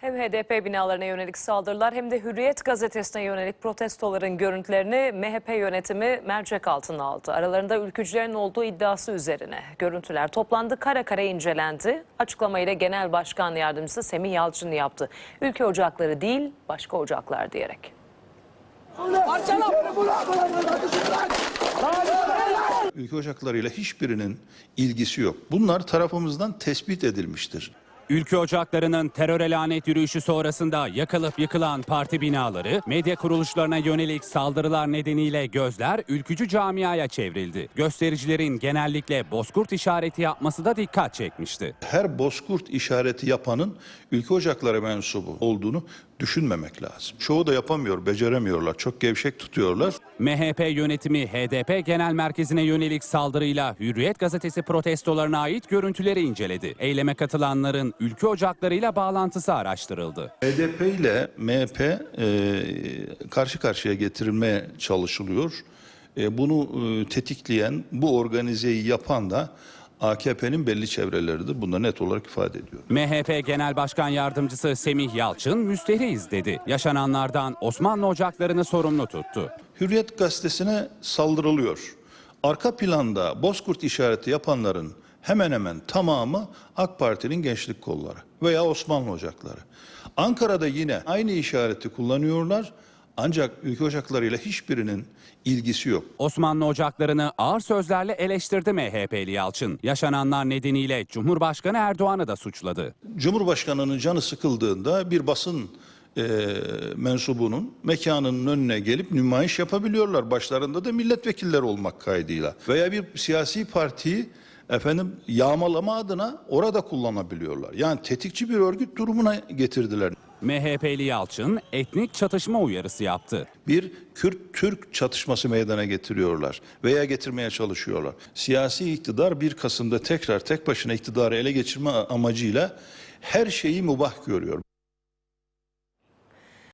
Hem HDP binalarına yönelik saldırılar hem de Hürriyet gazetesine yönelik protestoların görüntülerini MHP yönetimi mercek altına aldı. Aralarında ülkücülerin olduğu iddiası üzerine görüntüler toplandı, kare kare incelendi. Açıklamayı da Genel Başkan Yardımcısı Semih Yalçın yaptı. Ülke ocakları değil, başka ocaklar diyerek. Ülke ocaklarıyla hiçbirinin ilgisi yok. Bunlar tarafımızdan tespit edilmiştir. Ülke ocaklarının teröre lanet yürüyüşü sonrasında yakılıp yıkılan parti binaları, medya kuruluşlarına yönelik saldırılar nedeniyle gözler ülkücü camiaya çevrildi. Göstericilerin genellikle bozkurt işareti yapması da dikkat çekmişti. Her bozkurt işareti yapanın ülke ocakları mensubu olduğunu düşünmemek lazım. Çoğu da yapamıyor, beceremiyorlar. Çok gevşek tutuyorlar. MHP yönetimi HDP Genel Merkezi'ne yönelik saldırıyla Hürriyet gazetesi protestolarına ait görüntüleri inceledi. Eyleme katılanların ülke ocaklarıyla bağlantısı araştırıldı. HDP ile MHP e, karşı karşıya getirilmeye çalışılıyor. E, bunu e, tetikleyen, bu organizeyi yapan da AKP'nin belli çevreleridir. Bunu net olarak ifade ediyor. MHP Genel Başkan Yardımcısı Semih Yalçın müsteriz dedi. Yaşananlardan Osmanlı ocaklarını sorumlu tuttu. Hürriyet gazetesine saldırılıyor. Arka planda bozkurt işareti yapanların hemen hemen tamamı AK Parti'nin gençlik kolları veya Osmanlı ocakları. Ankara'da yine aynı işareti kullanıyorlar ancak ülke ocaklarıyla hiçbirinin ilgisi yok. Osmanlı ocaklarını ağır sözlerle eleştirdi MHP'li Yalçın. Yaşananlar nedeniyle Cumhurbaşkanı Erdoğan'ı da suçladı. Cumhurbaşkanının canı sıkıldığında bir basın e, mensubunun mekanının önüne gelip nümayiş yapabiliyorlar. Başlarında da milletvekilleri olmak kaydıyla. Veya bir siyasi partiyi efendim yağmalama adına orada kullanabiliyorlar. Yani tetikçi bir örgüt durumuna getirdiler. MHP'li Yalçın etnik çatışma uyarısı yaptı. Bir Kürt-Türk çatışması meydana getiriyorlar veya getirmeye çalışıyorlar. Siyasi iktidar 1 Kasım'da tekrar tek başına iktidarı ele geçirme amacıyla her şeyi mubah görüyor.